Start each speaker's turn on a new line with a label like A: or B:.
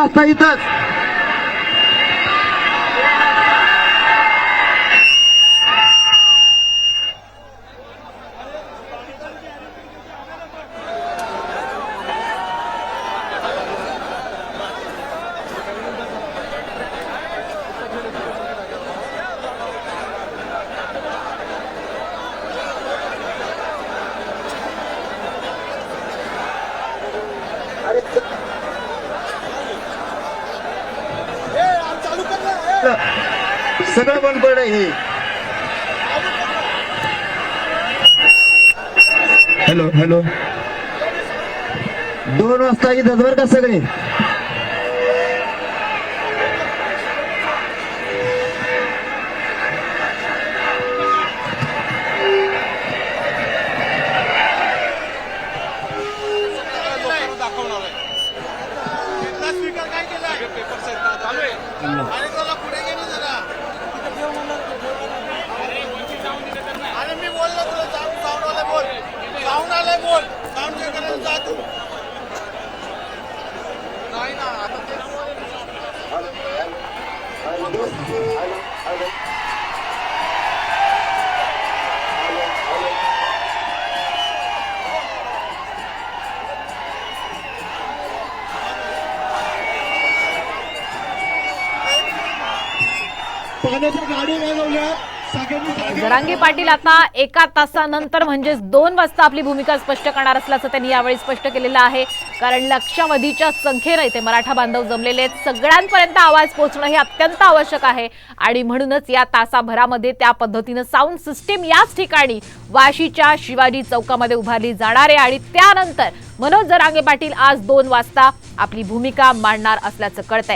A: वाजता इथंच. सगळं बंद पड हे. Hello hello. दोन वाजता इथंच बरं का सगळे?
B: अरे
C: पाण्याच्या गाडी वाजवल्या
D: जरांगे पाटील आता एका तासानंतर म्हणजेच दोन वाजता आपली भूमिका स्पष्ट करणार असल्याचं त्यांनी यावेळी स्पष्ट केलेलं आहे. कारण लक्षावधीच्या संख्येनं इथे मराठा बांधव जमलेले आहेत. सगळ्यांपर्यंत आवाज पोहोचणं हे अत्यंत आवश्यक आहे. आणि म्हणूनच या तासाभरामध्ये त्या पद्धतीनं साऊंड सिस्टीम याच ठिकाणी वाशीच्या शिवाजी चौकामध्ये उभारली जाणार आहे. आणि त्यानंतर मनोज जरांगे पाटील आज दोन वाजता आपली भूमिका मांडणार असल्याचं कळतंय.